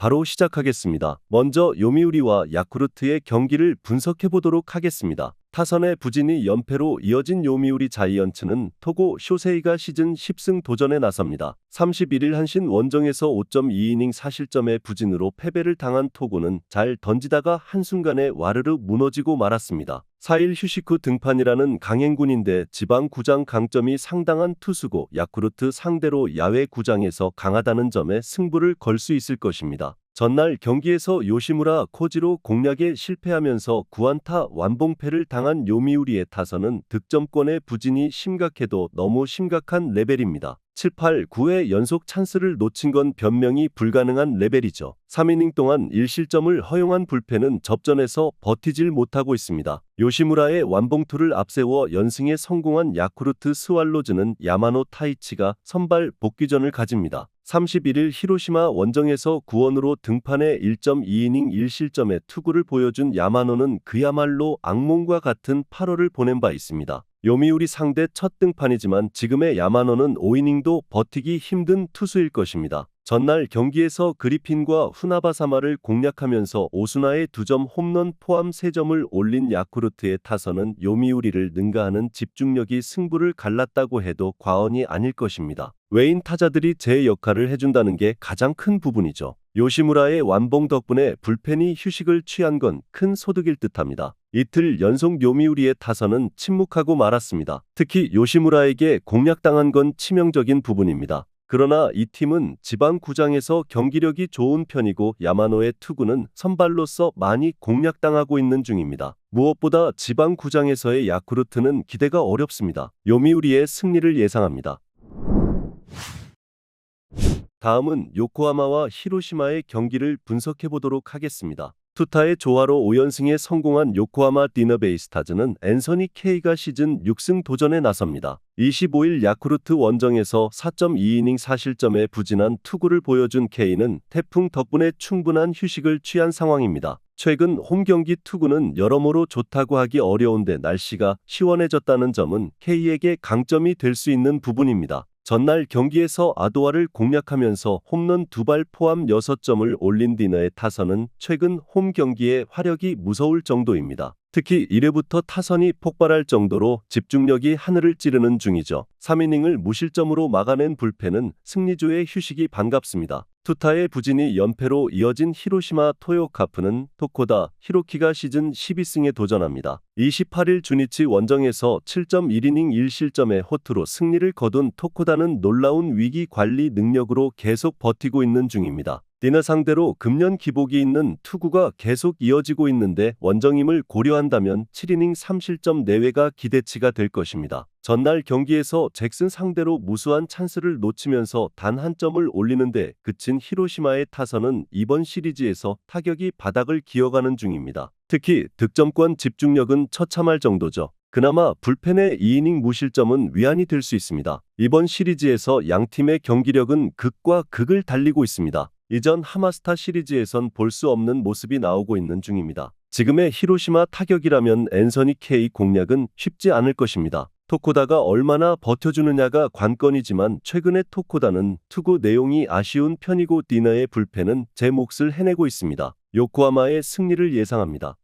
바로 시작하겠습니다. 먼저 요미우리와 야쿠르트의 경기를 분석해 보도록 하겠습니다. 타선의 부진이 연패로 이어진 요미우리 자이언츠는 토고 쇼세이가 시즌 10승 도전에 나섭니다. 31일 한신 원정에서 5.2이닝 사실점의 부진으로 패배를 당한 토고는 잘 던지다가 한순간에 와르르 무너지고 말았습니다. 4일 휴식 후 등판이라는 강행군인데 지방 구장 강점이 상당한 투수고 야쿠르트 상대로 야외 구장에서 강하다는 점에 승부를 걸 수 있을 것입니다. 전날 경기에서 요시무라 코지로 공략에 실패하면서 구안타 완봉패를 당한 요미우리의 타선은 득점권의 부진이 심각해도 너무 심각한 레벨입니다. 7, 8, 9회 연속 찬스를 놓친 건 변명이 불가능한 레벨이죠. 3이닝 동안 1실점을 허용한 불펜은 접전에서 버티질 못하고 있습니다. 요시무라의 완봉투를 앞세워 연승에 성공한 야쿠르트 스왈로즈는 야마노 타이치가 선발 복귀전을 가집니다. 31일 히로시마 원정에서 구원으로 등판해 1.2이닝 1실점의 투구를 보여준 야마노는 그야말로 악몽과 같은 8월을 보낸 바 있습니다. 요미우리 상대 첫 등판이지만 지금의 야마노는 5이닝도 버티기 힘든 투수일 것입니다. 전날 경기에서 그리핀과 후나바사마를 공략하면서 오수나의 2점 홈런 포함 3점을 올린 야쿠르트의 타선은 요미우리를 능가하는 집중력이 승부를 갈랐다고 해도 과언이 아닐 것입니다. 외인 타자들이 제 역할을 해준다는 게 가장 큰 부분이죠. 요시무라의 완봉 덕분에 불펜이 휴식을 취한 건 큰 소득일 듯합니다. 이틀 연속 요미우리의 타선은 침묵하고 말았습니다. 특히 요시무라에게 공략당한 건 치명적인 부분입니다. 그러나 이 팀은 지방 구장에서 경기력이 좋은 편이고 야마노의 투구는 선발로서 많이 공략당하고 있는 중입니다. 무엇보다 지방 구장에서의 야쿠르트는 기대가 어렵습니다. 요미우리의 승리를 예상합니다. 다음은 요코하마와 히로시마의 경기를 분석해 보도록 하겠습니다. 투타의 조화로 5연승에 성공한 요코하마 디너베이스타즈는 앤서니 K가 시즌 6승 도전에 나섭니다. 25일 야쿠르트 원정에서 4.2이닝 사실점에 부진한 투구를 보여준 K는 태풍 덕분에 충분한 휴식을 취한 상황입니다. 최근 홈 경기 투구는 여러모로 좋다고 하기 어려운데 날씨가 시원해졌다는 점은 K에게 강점이 될 수 있는 부분입니다. 전날 경기에서 아도아를 공략하면서 홈런 두 발 포함 6점을 올린 디너의 타선은 최근 홈 경기의 화력이 무서울 정도입니다. 특히 1회부터 타선이 폭발할 정도로 집중력이 하늘을 찌르는 중이죠. 3이닝을 무실점으로 막아낸 불펜은 승리조의 휴식이 반갑습니다. 투타의 부진이 연패로 이어진 히로시마 토요카프는 토코다 히로키가 시즌 12승에 도전합니다. 28일 주니치 원정에서 7.1이닝 1실점의 호투로 승리를 거둔 토코다는 놀라운 위기 관리 능력으로 계속 버티고 있는 중입니다. 디너 상대로 금년 기복이 있는 투구가 계속 이어지고 있는데 원정임을 고려한다면 7이닝 3실점 내외가 기대치가 될 것입니다. 전날 경기에서 잭슨 상대로 무수한 찬스를 놓치면서 단 한 점을 올리는데 그친 히로시마의 타선은 이번 시리즈에서 타격이 바닥을 기어가는 중입니다. 특히 득점권 집중력은 처참할 정도죠. 그나마 불펜의 2이닝 무실점은 위안이 될 수 있습니다. 이번 시리즈에서 양 팀의 경기력은 극과 극을 달리고 있습니다. 이전 하마스타 시리즈에선 볼 수 없는 모습이 나오고 있는 중입니다. 지금의 히로시마 타격이라면 앤서니 K 공략은 쉽지 않을 것입니다. 토코다가 얼마나 버텨주느냐가 관건이지만 최근의 토코다는 투구 내용이 아쉬운 편이고 디너의 불펜은 제 몫을 해내고 있습니다. 요코하마의 승리를 예상합니다.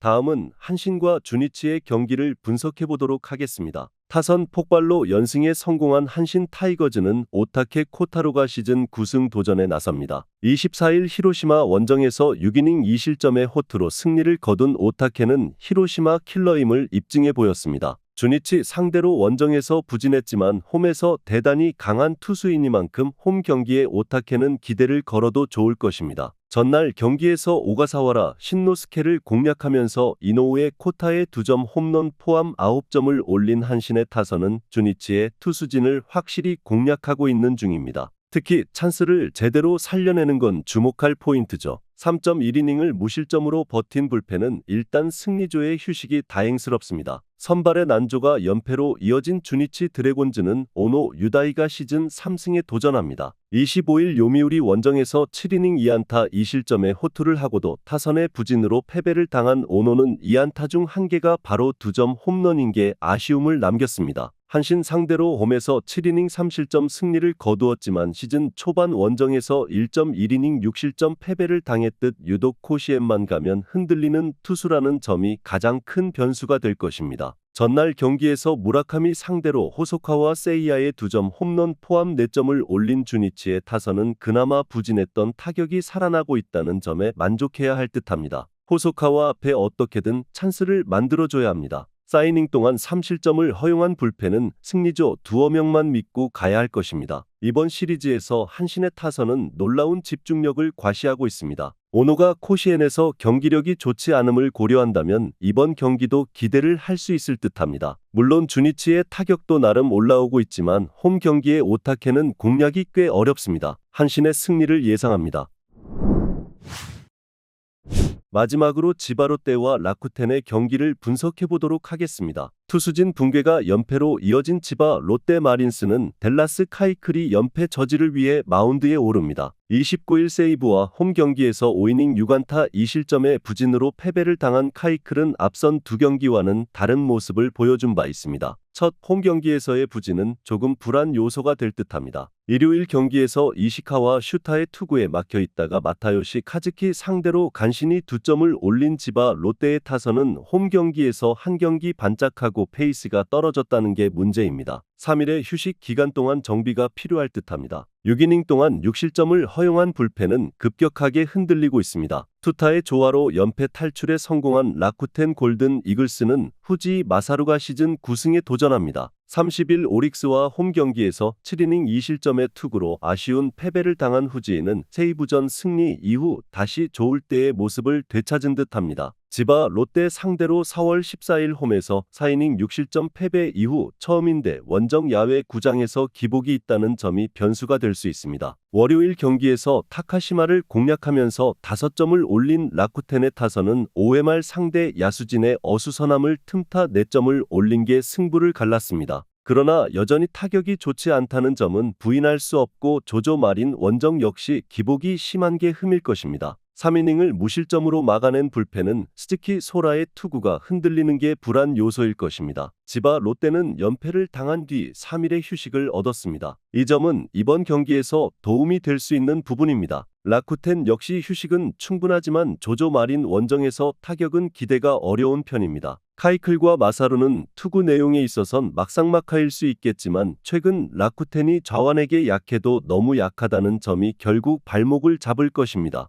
다음은 한신과 주니치의 경기를 분석해 보도록 하겠습니다. 타선 폭발로 연승에 성공한 한신 타이거즈는 오타케 코타로가 시즌 9승 도전에 나섭니다. 24일 히로시마 원정에서 6이닝 2실점의 호투로 승리를 거둔 오타케는 히로시마 킬러임을 입증해 보였습니다. 주니치 상대로 원정에서 부진했지만 홈에서 대단히 강한 투수이니만큼 홈 경기에 오타케는 기대를 걸어도 좋을 것입니다. 전날 경기에서 오가사와라 신노스케를 공략하면서 이노우의 코타의 2점 홈런 포함 9점을 올린 한신의 타선은 주니치의 투수진을 확실히 공략하고 있는 중입니다. 특히 찬스를 제대로 살려내는 건 주목할 포인트죠. 3.1이닝을 무실점으로 버틴 불펜은 일단 승리조의 휴식이 다행스럽습니다. 선발의 난조가 연패로 이어진 주니치 드래곤즈는 오노 유다이가 시즌 3승에 도전합니다. 25일 요미우리 원정에서 7이닝 2안타 2실점의 호투를 하고도 타선의 부진으로 패배를 당한 오노는 2안타 중 1개가 바로 2점 홈런인 게 아쉬움을 남겼습니다. 한신 상대로 홈에서 7이닝 3실점 승리를 거두었지만 시즌 초반 원정에서 1.1이닝 6실점 패배를 당했듯 유독 코시엠만 가면 흔들리는 투수라는 점이 가장 큰 변수가 될 것입니다. 전날 경기에서 무라카미 상대로 호소카와 세이야의 2점 홈런 포함 4점을 올린 주니치의 타선은 그나마 부진했던 타격이 살아나고 있다는 점에 만족해야 할 듯합니다. 호소카와 앞에 어떻게든 찬스를 만들어줘야 합니다. 사이닝 동안 3실점을 허용한 불펜은 승리조 두어 명만 믿고 가야 할 것입니다. 이번 시리즈에서 한신의 타선은 놀라운 집중력을 과시하고 있습니다. 오노가 코시엔에서 경기력이 좋지 않음을 고려한다면 이번 경기도 기대를 할 수 있을 듯합니다. 물론 주니치의 타격도 나름 올라오고 있지만 홈 경기의 오타케는 공략이 꽤 어렵습니다. 한신의 승리를 예상합니다. 마지막으로 지바롯데와 라쿠텐의 경기를 분석해 보도록 하겠습니다. 투수진 붕괴가 연패로 이어진 지바 롯데 마린스는 델라스 카이클이 연패 저지를 위해 마운드에 오릅니다. 29일 세이브와 홈 경기에서 5이닝 6안타 2실점의 부진으로 패배를 당한 카이클은 앞선 두 경기와는 다른 모습을 보여준 바 있습니다. 첫 홈 경기에서의 부진은 조금 불안 요소가 될 듯합니다. 일요일 경기에서 이시카와 슈타의 투구에 막혀 있다가 마타요시 카즈키 상대로 간신히 두 점을 올린 지바 롯데의 타선은 홈 경기에서 한 경기 반짝하고 페이스가 떨어졌다는 게 문제입니다. 3일의 휴식 기간 동안 정비가 필요할 듯합니다. 6이닝 동안 6실점을 허용한 불펜은 급격하게 흔들리고 있습니다. 투타의 조화로 연패 탈출에 성공한 라쿠텐 골든 이글스는 후지 마사루가 시즌 9승에 도전합니다. 30일 오릭스와 홈 경기에서 7이닝 2실점의 투구로 아쉬운 패배를 당한 후지에는 세이브전 승리 이후 다시 좋을 때의 모습을 되찾은 듯합니다. 지바 롯데 상대로 4월 14일 홈에서 4이닝 6실점 패배 이후 처음인데 원정 야외 구장에서 기복이 있다는 점이 변수가 될 수 있습니다. 월요일 경기에서 타카시마를 공략하면서 5점을 올린 라쿠텐의 타선은 5회 말 상대 야수진의 어수선함을 틈타 4점을 올린 게 승부를 갈랐습니다. 그러나 여전히 타격이 좋지 않다는 점은 부인할 수 없고 조조 마린 원정 역시 기복이 심한 게 흠일 것입니다. 3이닝을 무실점으로 막아낸 불펜은 스티키 소라의 투구가 흔들리는 게 불안 요소일 것입니다. 지바 롯데는 연패를 당한 뒤 3일의 휴식을 얻었습니다. 이 점은 이번 경기에서 도움이 될 수 있는 부분입니다. 라쿠텐 역시 휴식은 충분하지만 조조 마린 원정에서 타격은 기대가 어려운 편입니다. 카이클과 마사루는 투구 내용에 있어선 막상막하일 수 있겠지만 최근 라쿠텐이 좌완에게 약해도 너무 약하다는 점이 결국 발목을 잡을 것입니다.